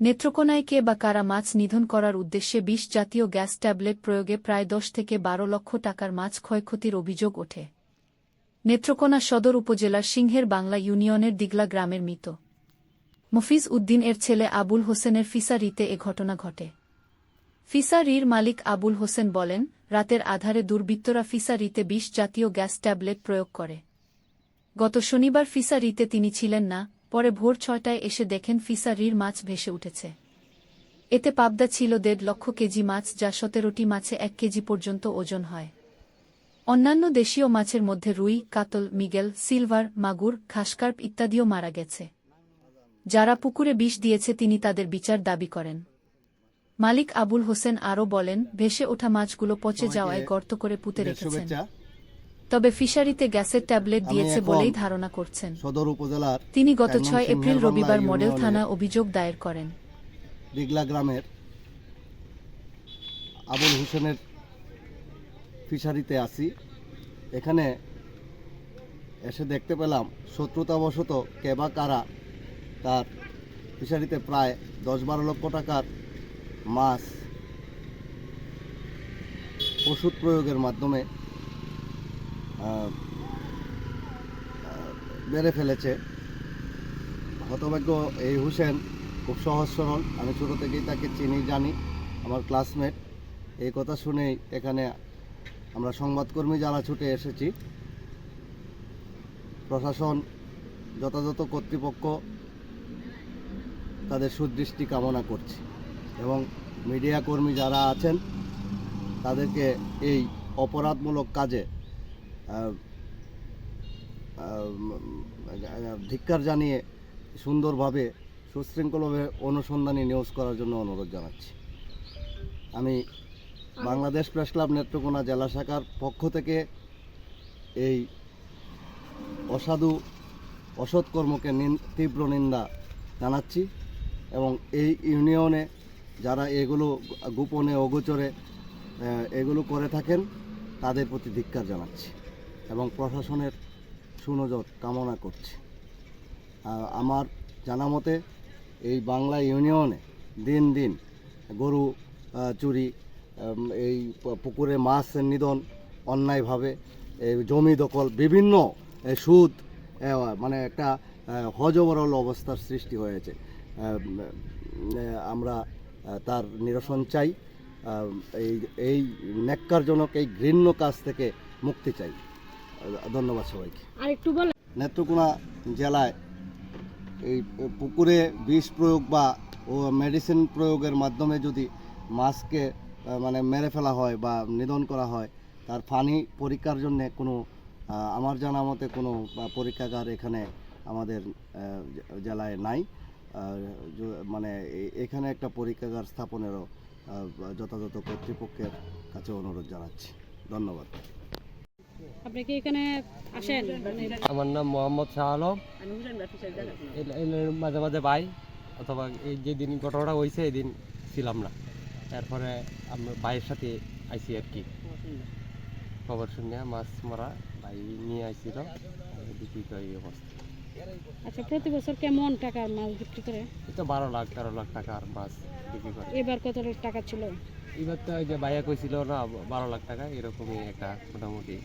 নেত্রকোনায় কে বা কারা মাছ নিধন করার উদ্দেশ্যে বিষ জাতীয় গ্যাস ট্যাবলেট প্রয়োগে প্রায় দশ থেকে বারো লক্ষ টাকার মাছ ক্ষয়ক্ষতির অভিযোগ ওঠে। নেত্রকোনা সদর উপজেলার সিংহের বাংলা ইউনিয়নের দিগলা গ্রামের মৃত। মফিজ উদ্দিন এর ছেলে আবুল হোসেনের ফিসারিতে এ ঘটনা ঘটে। ফিসারির মালিক আবুল হোসেন বলেন, রাতের আধারে দুর্বৃত্তরা ফিসারিতে বিষ জাতীয় গ্যাস ট্যাবলেট প্রয়োগ করে। গত শনিবার ফিসারিতে তিনি ছিলেন না পরে ভোর ছয়টায় এসে দেখেন ফিসারির মাছ ভেসে উঠেছে। এতে পাবদা ছিল দেড় লক্ষ কেজি মাছ যা সতেরোটি মাছে এক কেজি পর্যন্ত ওজন হয়। অন্যান্য দেশীয় মাছের মধ্যে রুই কাতল মিগেল সিলভার মাগুর খাসকার্প ইত্যাদিও মারা গেছে। যারা পুকুরে বিষ দিয়েছে তিনি তাদের বিচার দাবি করেন। মালিক আবুল হোসেন আরও বলেন ভেসে ওঠা মাছগুলো পচে যাওয়ায় গর্ত করে পুঁতে রেখেছেন। তবে ফিশারিতে গ্যাসের ট্যাবলেট দিয়েছে বলেই ধারণা করছেন। সদর উপজেলার তিনি গত ছয় এপ্রিল রবিবার মডেল থানা অভিযোগ দায়ের করেন। দিগলা গ্রামের আবুল হোসেনের ফিশারিতে আছি। এখানে এসে দেখতে পেলাম শত্রুতাবশত কে বা কারা তার ফিশারিতে প্রায় দশ বারো লক্ষ টাকার মাছ ওষুধ প্রয়োগের মাধ্যমে মেরে ফেলেছে। হতভাগ্য এই হুসেন খুব সহজ সরল। আমি ছোটো থেকেই তাকে চিনি, জানি, আমার ক্লাসমেট এই কথা শুনেই এখানে আমরা সংবাদকর্মী যারা ছুটে এসেছি, প্রশাসন, যথাযথ কর্তৃপক্ষ তাদের সুদৃষ্টি কামনা করছি এবং মিডিয়া কর্মী যারা আছেন, তাদেরকে এই অপরাধমূলক কাজে ধিক্কার জানিয়ে সুন্দরভাবে সুশৃঙ্খলভাবে অনুসন্ধানী নিউজ করার জন্য অনুরোধ জানাচ্ছি। আমি বাংলাদেশ প্রেস ক্লাব নেত্রকোনা জেলা শাখার পক্ষ থেকে এই অসাধু অসৎ কর্মকে তীব্র নিন্দা জানাচ্ছি এবং এই ইউনিয়নে যারা এগুলো গোপনে অগোচরে এগুলো করে থাকেন, তাদের প্রতি ধিক্কার জানাচ্ছি। এবং প্রশাসনের সুনজর কামনা করছি। আমার জানা মতে এই বাংলা ইউনিয়নে দিন দিন গরু চুরি এই পুকুরে মাছ নিধন, অন্যায়ভাবে এই জমি দখল, বিভিন্ন সুদ মানে একটা হজবরল অবস্থার সৃষ্টি হয়েছে। আমরা তার নিরসন চাই। এই এই ন্যাক্কারজনক, এই ঘৃণ্য কাজ থেকে মুক্তি চাই। ধন্যবাদ সবাইকে। আর একটু বলে। নেত্রকোনা জেলায় এই পুকুরে বিষ প্রয়োগ বা ও মেডিসিন প্রয়োগের মাধ্যমে যদি মাছকে মানে মেরে ফেলা হয় বা নিধন করা হয় তার পানি পরীক্ষার জন্য কোনো আমার জানা মতে কোনো পরীক্ষাগার এখানে আমাদের জেলায় নাই। মানে এখানে একটা পরীক্ষাগার স্থাপনেরও যথাযথ কর্তৃপক্ষের কাছে অনুরোধ জানাচ্ছি। ধন্যবাদ। আপনি কি এখানে আসেন? আমার নাম মোহাম্মদ শাহ আলম। মাঝে মাঝে ভাই অথবা এই যেদিন ঘটনাটা হয়েছে এই দিন ছিলাম না। তারপরে আমরা ভাইয়ের সাথে আইসি আর কি। খবর শুনে মাছ মারা ভাই নিয়ে আইছিল। বিক্রি করে অবস্থা। আচ্ছা প্রতি বছর কেমন টাকার মাছ বিক্রি করে? এটা বারো লাখ তেরো লাখ টাকার মাছ বিক্রি করে। এবার কত টাকা ছিল? এবার তো ওই যে ভাইয়া কইছিল না বারো লাখ টাকা এরকমই একটা মোটামুটি।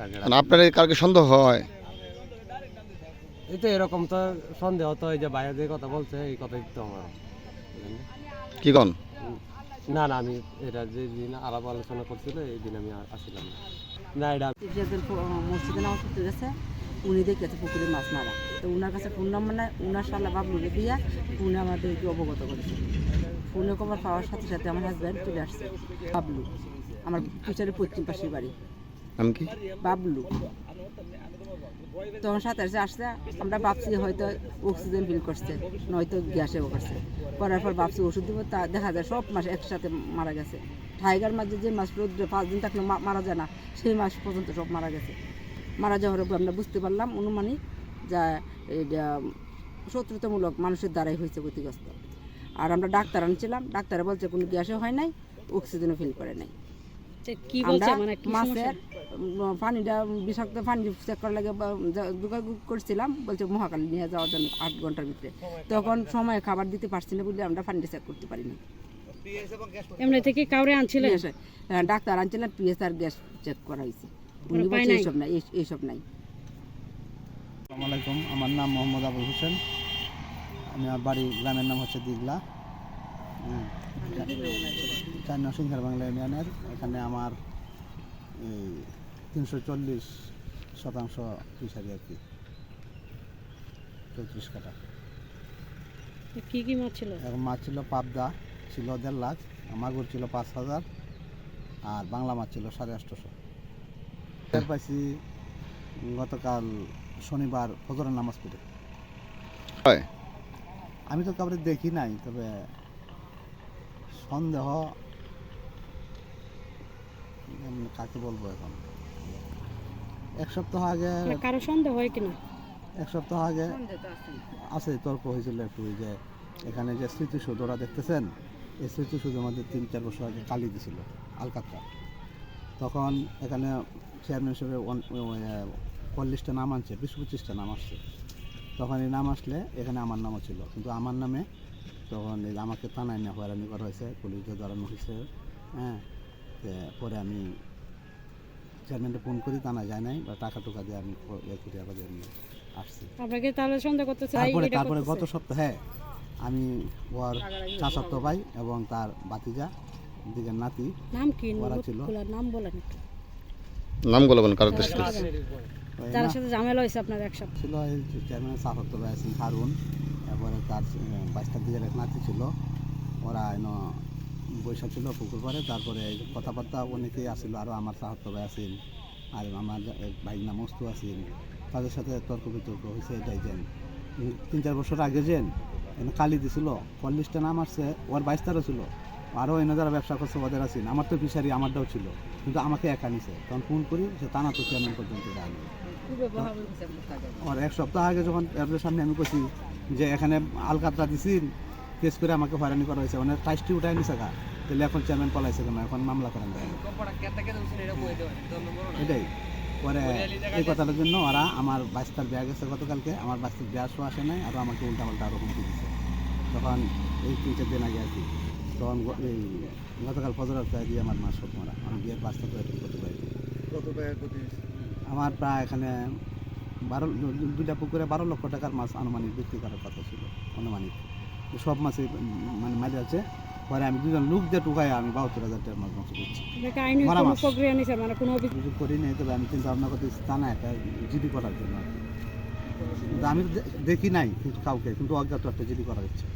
মানে আপনার কালকে সন্দেহ হয়? এই তো এরকম তো সন্দেহ তো এই যে ভাইয়া যে কথা বলছে এই কথাই তো আমার। কি কন? না না আমি এটা যে দিন আলাপ আলোচনা করছিল এই দিন আমি আসছিলাম না। না এটা মসজিদে নামাজ পড়তে গেছে উনি দেখেছে পুকুরে মাছ মারা। তো উনার কাছে ফোন নাম্বার নাই উনার সাল্লা বাবলুকে দিয়া ফোনে আমাদেরকে অবগত করেছে। ফোনে খবর পাওয়ার সাথে সাথে আমার হাজব্যান্ড চলে আসছে বাবলু। আমার পিছনের পশ্চিম পাশের বাড়ি। আমি কি? বাবলু। তখন সাথে আসছে, আমরা ভাবছি হয়তো অক্সিজেন ফিল করছে, নয়তো গ্যাসেও করছে। করার পর ভাবছি ওষুধ দিব, তা দেখা যায় সব মাছ একসাথে মারা গেছে। টাইগার মাঝে যে মাছ রোদ্রে পাঁচ দিন থাকলে মারা যায় না, সেই মাছ পর্যন্ত সব মারা গেছে। মারা যাওয়ার পর আমরা বুঝতে পারলাম, অনুমানিক যা শত্রুতামূলক মানুষের দ্বারাই হয়েছে ক্ষতিগ্রস্ত। আর আমরা ডাক্তার আনছিলাম, ডাক্তারে বলছে কোনো গ্যাসও হয় নাই অক্সিজেনও ফিল করে নাই। কি বলছে মানে কি মাছের পানিটা বিষাক্ত পানি চেক করার লাগে যোগাযোগ করছিলাম বলছে মহাকালী নিয়ে যাওয়ার জন্য আট ঘণ্টার ভিতরে। তখন সময় খাবার দিতে পারছি না বলে আমরা পানিটা চেক করতে পারিনি এমনি থেকে কাউরে আনছিলেন? ডাক্তার আনছিলেন পিএস আর গ্যাস চেক করা হয়েছে। উনি বলছে এইসব নাই এই- এইসব নাই। আসসালামু আলাইকুম আমার নাম মোহাম্মদ আবুল হোসেন। আমি আমার বাড়ি গ্রামের নাম হচ্ছে দিগলা হুম, চার নং সিংহার বাংলা ইউনিয়নের। এখানে আমার এই তিনশো চল্লিশ শতাংশ ফিশারি আর কি। চৌত্রিশ কাটা কি কি মাছ ছিল? এখন মাছ ছিল পাবদা ছিল দেড় লাখ মাগুর ছিল পাঁচ হাজার আর বাংলা মাছ ছিল সাড়ে আটশোশো টের পাইছি গতকাল শনিবার ফজরের নামাজ পড়ে। হয়। আমি তো কাউকে দেখি নাই তবে সন্দেহ কাকে বলব এখন? এক সপ্তাহ আগে কারও সন্দেহ হয় কিনা? এক সপ্তাহ আগে আছে তর্ক হয়েছিল একটু যে এখানে যে স্মৃতিসৌধরা দেখতেছেন এই স্মৃতিসৌধের মধ্যে তিন চার বছর আগে কালি দিছিল আলকাতরা তখন এখানে চেয়ারম্যান হিসেবে চল্লিশটা নাম আনছে বিশ পঁচিশটা নাম আসছে। তখন এই নাম আসলে এখানে আমার নামও ছিল কিন্তু আমার নামে তখন এই আমাকে থানায় নিয়ে হয়রানি করা হয়েছে পুলিশকে ধরানো হয়েছে হ্যাঁ। পরে আমি চেয়ারম্যানকে ফোন করি থানা যায় নাই বা টাকা টুকা দিয়ে আমি ইয়ে করি আবার আসছি। আপনাকে তাহলে সন্দেহ করতেছে ভাই তারপরে তারপরে গত। সপ্তাহে আমি ওর চাচাত্ত ভাই এবং তার বাতিজা দিকের নাতি নাম কি? ওরা ছিল। নাম বলেন একটু। নামগুলো বলেন কারোর দেশ না- সাথে ঝামেলা হয়েছে আপনার একসাথে ছিল এই চেয়ারম্যানের চাচাত্ত ভাই আছেন হারুন তারপরে তার বাইশটার দিকের এক নাতি ছিল। ওরা এন বৈশা ছিল, পুকুর পাড়ে। তারপরে কথাবার্তা অনেকেই আসছিল আরও আমার চাচাত্ত ভাই আছেন আর আমার ভাই নাম মস্তু আছেন তাদের সাথে তর্ক বিতর্ক হয়েছে, এটাই যেন। তিন চার বছর আগে যেন কালি দিছিল চল্লিশটা নাম আসছে, ওর বাইশটারও ছিল। আরও এনে যারা ব্যবসা করছে, ওদের আছেন। আমার তো ফিশারি, আমারটাও ছিল, কিন্তু আমাকে একা নিছে। তখন ফোন করি, সে টানা তো চেয়ারম্যান পর্যন্ত যায়নি আর এক সপ্তাহ আগে যখন এর সামনে আমি করছি যে, এখানে আলকাতরা দিছি কেস করে আমাকে হয়রানি করা হয়েছে মানে টাইসটি উঠাই নিছে গা। তাহলে এখন চেয়ারম্যান পলাইছে কেন? এখন মামলা করেন এটাই। পরে এই কথাটার জন্য ওরা আমার বাইশটার ব্যাগ গেছে গতকালকে আমার বাইশটার ব্যাগ শো আসে নাই আর আমাকে উল্টা পাল্টা আরও হুমকি দিচ্ছে তখন এই তিন চার দিন আগে আর কি তখন এই গতকাল ফজরের প্রায় দিয়ে আমার মাস শোক মারা। আমি বিয়ের বাসটা তো অ্যাটেন্ড করতে পারি? আমার প্রায় এখানে বারো দুইটা পুকুরে বারো লক্ষ টাকার মাছ আনুমানিক বিক্রি করার কথা ছিল আনুমানিক। সব মাছই মানে মারি আছে। পরে আমি দুজন লোক দিয়ে টুকাই আমি বাহাত্তর হাজার টাকার মাছ মাংস। করছি নিছে? মানে করি নাই তবে আমি চিন্তা ভাবনা করতেছি তা না একটা জিডি করার জন্য কিন্তু আমি দেখি নাই কিন্তু কাউকে কিন্তু অজ্ঞাত একটা জিডি করা হচ্ছে।